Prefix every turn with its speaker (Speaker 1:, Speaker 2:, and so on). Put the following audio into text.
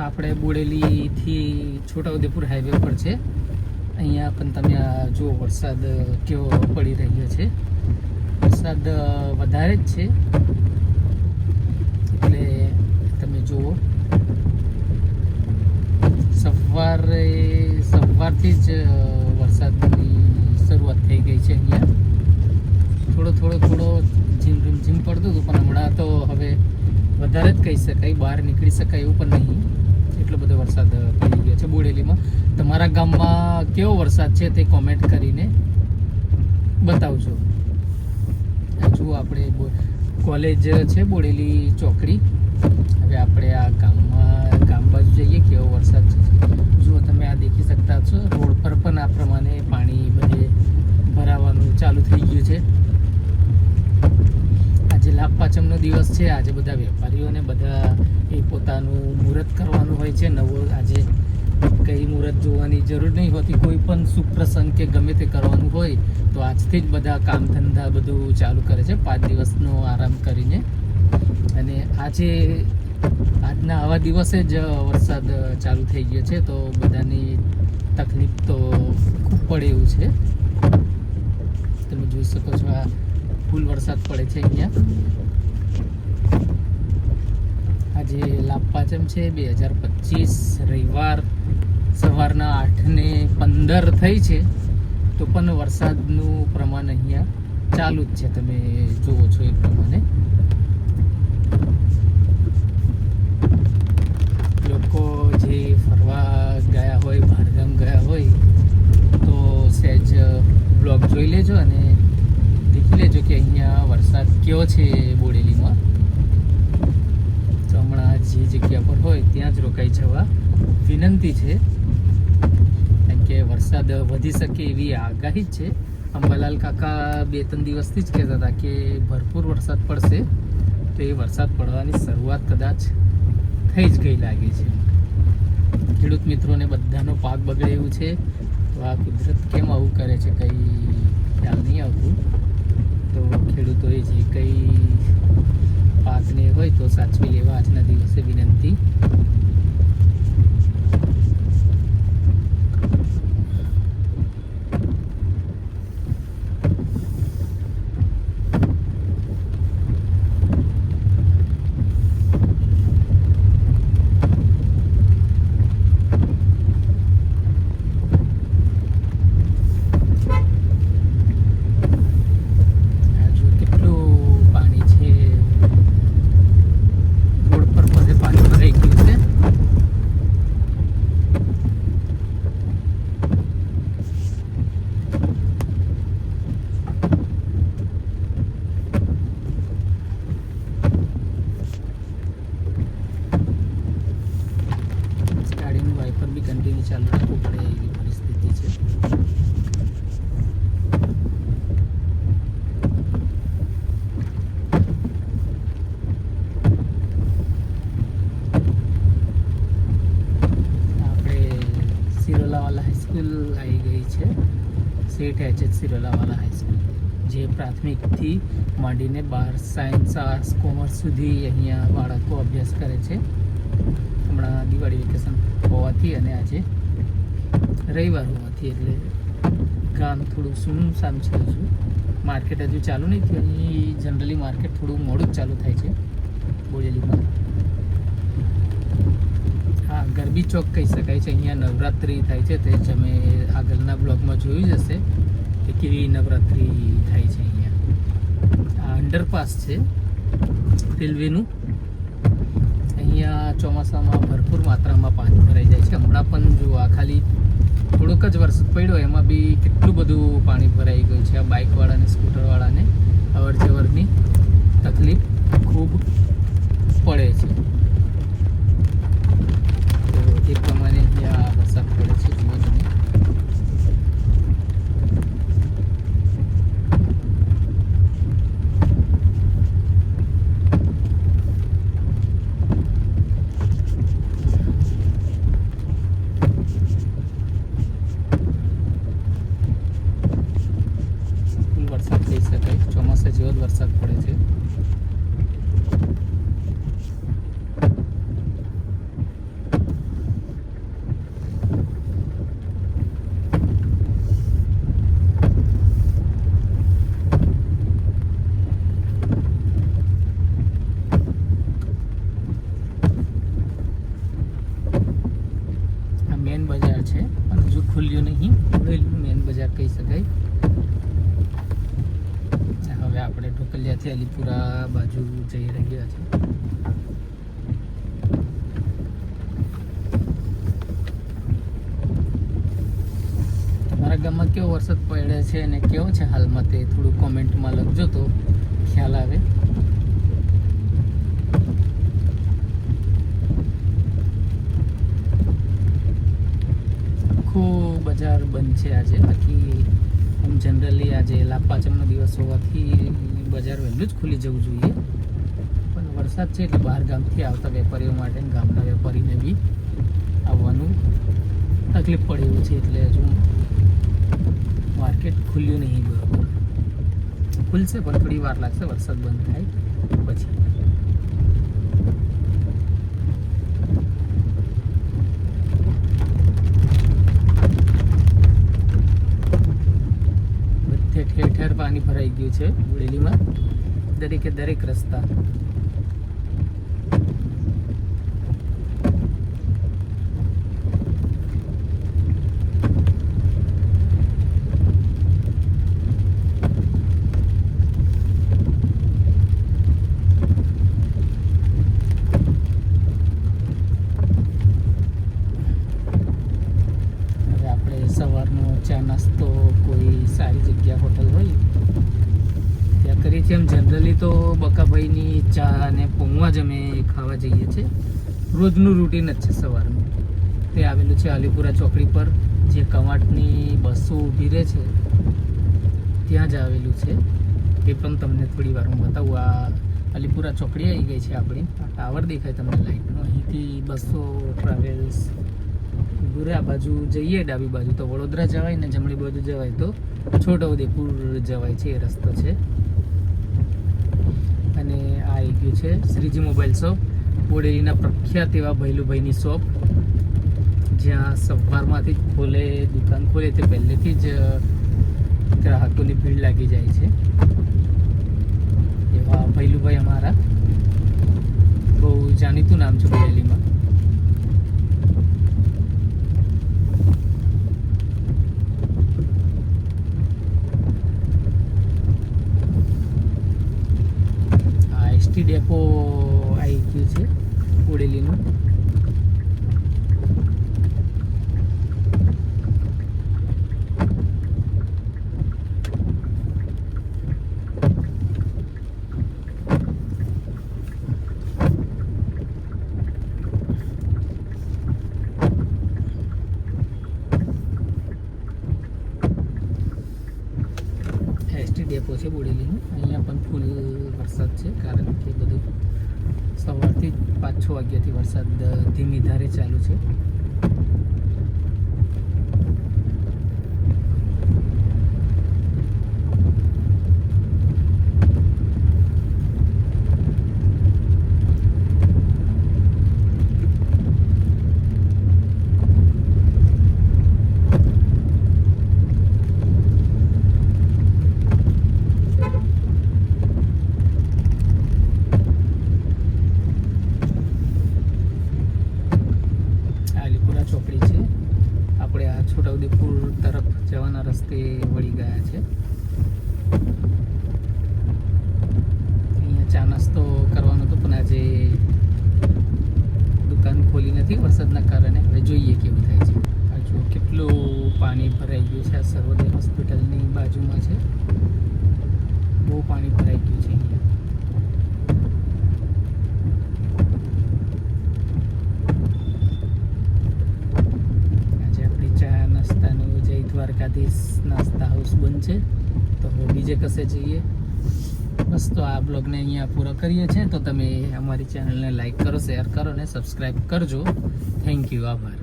Speaker 1: આપણે બોડેલીથી છોટાઉદેપુર હાઈવે પર છે. અહીંયા પણ તમે આ જુઓ, વરસાદ કેવો પડી રહ્યો છે. વરસાદ વધારે જ છે. એટલે તમે જુઓ. સવારે, સવારથી જ વરસાદની શરૂઆત થઈ ગઈ છે અહીંયા. થોડો થોડો થોડો જીમ ઝીમ પડતું હતું, પણ હમણાં તો હવે વધારે જ કહી શકાય, બહાર નીકળી શકાય એવું પણ નહીં. એટલો બધો વરસાદ પડી ગયો છે બોડેલીમાં. તમારા ગામમાં કેવો વરસાદ છે તે કોમેન્ટ કરીને બતાવજો. જુઓ આપણે કોલેજ છે બોડેલી ચોકડી. હવે આપણે આ ગામમાં, ગામ બાજુ જઈએ, કેવો વરસાદ છે. જુઓ તમે આ દેખી શકતા છો રોડ પર પણ આ પ્રમાણે પાણી બધે ભરાવાનું ચાલુ થઈ ગયું છે. આજે લાભ પાંચમનો દિવસ છે, આજે બધા વેપારીઓને બધા એ પોતાનું મુહૂર્ત કરવાનું હોય છે, નવો આજે કઈ મુહૂર્ત જોવાની જરૂર નહીં હોતી, કોઈ પણ સુખ પ્રસંગ કે ગમે તે કરવાનું હોય, તો આજથી જ બધા કામ ધંધા બધું ચાલુ કરે છે, પાંચ દિવસનો આરામ કરીને. અને આજે આજના આવા દિવસે જ વરસાદ ચાલુ થઈ ગયો છે, તો બધાની તકલીફ તો ખૂબ પડે એવું છે. તમે જોઈ શકો છો આ ફૂલ વરસાદ પડે છે અહીંયા. આજે લાપાચમ પાંચમ છે, બે હજાર પચીસ, રવિવાર, સવારના આઠ ને પંદર થઈ છે, તો પણ વરસાદનું પ્રમાણ અહીંયા ચાલુ જ છે. તમે જુઓ છો એ પ્રમાણે લોકો જે ફરવા ગયા હોય બહારગામ ગયા હોય તો સહેજ બ્લોગ જોઈ લેજો અને દેખી લેજો કે અહીંયા વરસાદ છે બોડેલીમાં. તો હમણાં જે જગ્યા પર હોય ત્યાં જ રોકાઈ જવા વિનંતી છે. કારણ કે વરસાદ વધી શકે એવી આગાહી જ છે. અંબાલાલ કાકા બે ત્રણ દિવસથી જ કહેતા હતા કે ભરપૂર વરસાદ પડશે. તો એ વરસાદ પડવાની શરૂઆત કદાચ થઈ જ ગઈ લાગે છે. ખેડૂત મિત્રોને બધાનો પાક બગડે એવું છે. તો આ કુદરત કેમ આવું કરે છે કંઈ ખ્યાલ નહીં આવતું. ખેડૂતોએ જે કંઈ પાકને હોય તો સાચવી લેવા આજના દિવસે વિનંતી આ જો કેટલું પાણી છે રોડ પર બધે પાણી ભરાઈ ગયું છે ગાડીનું વાઇપર બી કન્ટિન્યુ ચાલુ રાખવું પડે એવી પરિસ્થિતિ છે આપણે સિરોલાવાલા હાઈસ્કૂલ આવી ગઈ છે સેઠ એચએચસી રલાવાલા હાઈસ્કૂલ જે પ્રાથમિકથી માંડીને બાર સાયન્સ આર્ટ્સ કોમર્સ સુધી અહીંયા બાળકો અભ્યાસ કરે છે. હમણાં દિવાળી વેકેશન હોવાથી અને આજે રવિવાર હોવાથી એટલે ગામ થોડું સુનસાન છે હજુ. માર્કેટ હજુ ચાલુ નહીં થયું. અહીં જનરલી માર્કેટ થોડું મોડું જ ચાલુ થાય છે બોડેલીમાં હા ગરબી ચોક કહી શકાય છે. અહીંયા નવરાત્રિ થાય છે. તે તમે આગળના બ્લોગમાં જોયું જ હશે કે કેવી નવરાત્રિ થાય છે અહીંયા. આ અંડરપાસ છે રેલવેનું. અહીંયા ચોમાસામાં ભરપૂર માત્રામાં પાણી ભરાઈ જાય છે. હમણાં પણ જો આ ખાલી થોડોક જ વરસાદ પડ્યો, એમાં બી કેટલું બધું પાણી ભરાઈ ગયું છે. આ બાઇકવાળાને, સ્કૂટરવાળાને અવર જવરની તકલીફ ખૂબ પડે છે. એ પ્રમાણે ત્યાં વરસાદ પડે છે જુઓ વરસાદ કહી શકાય. ચોમાસા જેવો જ વરસાદ પડે છે. ગામથી અલીપુરા બાજુ જઈ રહ્યા છે. તમારા ગામમાં કેવો વરસાદ પડે છે અને કેવો છે હાલમાં તે થોડું કોમેન્ટમાં લખજો તો ખ્યાલ આવે. આખું બજાર બંધ છે આજે. બાકી આમ જનરલી આજે લાભ પાંચમનો દિવસ હોવાથી બજાર વહેલું જ ખુલી જવું જોઈએ. પણ વરસાદ છે એટલે બહાર ગામથી આવતા વેપારીઓ માટે ગામના વેપારીને બી આવવાનું તકલીફ પડે એવું છે એટલે હજુ માર્કેટ ખુલ્યું નહીં બરોબર. ખુલશે પણ થોડી વાર લાગશે વરસાદ બંધ થાય પછી બધે ઠેર ઠેર પાણી ભરાઈ ગયું છે બોડેલીમાં દરેકે દરેક રસ્તા હવે આપણે સવારનો ચા નાસ્તો કોઈ સારી જગ્યા હોટલ હોય એમ જનરલી તો બકાભાઈની ચા અને પૌવા જ અમે ખાવા જઈએ છીએ. રોજનું રૂટીન જ છે સવારનું. તે આવેલું છે અલીપુરા ચોકડી પર, જે કવાંટની બસો ઊભી રહે છે, ત્યાં જ આવેલું છે. એ પણ તમને થોડી વાર હું બતાવું. આ અલીપુરા ચોકડી આવી ગઈ છે આપણી. આ ટાવર દેખાય તમને લાઇટનો અહીંથી બસો ટ્રાવેલ્સ ઊભું આ બાજુ જઈએ, ડાબી બાજુ તો વડોદરા જવાય ને જમણી બાજુ જવાય તો છોટાઉદેપુર જવાય છે, એ રસ્તો છે. આવી ગયું છે, શ્રીજી મોબાઈલ શોપ બોડેલીના પ્રખ્યાત એવા ભૈલુભાઈની શોપ. જ્યાં સવારમાંથી જ ખોલે, દુકાન ખોલે તે પહેલેથી જ ગ્રાહકોની ભીડ લાગી જાય છે એવા ભૈલુભાઈ અમારા બહુ જાણીતું નામ છે બોડેલીમાં આ એસટી ડેપો આવી ગયું છે બોડેલીનું એસટી ડેપો છે બોડેલીનું અહીંયા પણ ફૂલ વરસાદ છે કારણ કે બધું સવારથી પાંચ છ વાગ્યાથી વરસાદ ધીમી ધારે ચાલુ છે આ અલીપુરા ચોકડી છે આપણે આ છોટાઉદેપુર તરફ જવાના રસ્તે વળી ગયા છે અહીંયા ચા નાસ્તો કરવાનો હતો પણ આજે દુકાન ખોલી નથી વરસાદના કારણે હવે જોઈએ કેવું થાય છે આ જુઓ કેટલું પાણી ભરાઈ ગયું છે. આ સર્વોદય હોસ્પિટલની બાજુમાં છે. બહુ પાણી ભરાઈ ગયું છે અહીંયા. આજે આપણી ચા નાસ્તાનું જય દ્વારકાધીશ નાસ્તા હાઉસ બંધ છે તો બીજે કશે જઈએ. બસ તો આ બ્લોગને અહીંયા પૂરો કરીએ છીએ. તો તમે અમારી ચેનલને લાઈક કરો, શેર કરો અને સબસ્ક્રાઈબ કરજો. Thank you. આભાર.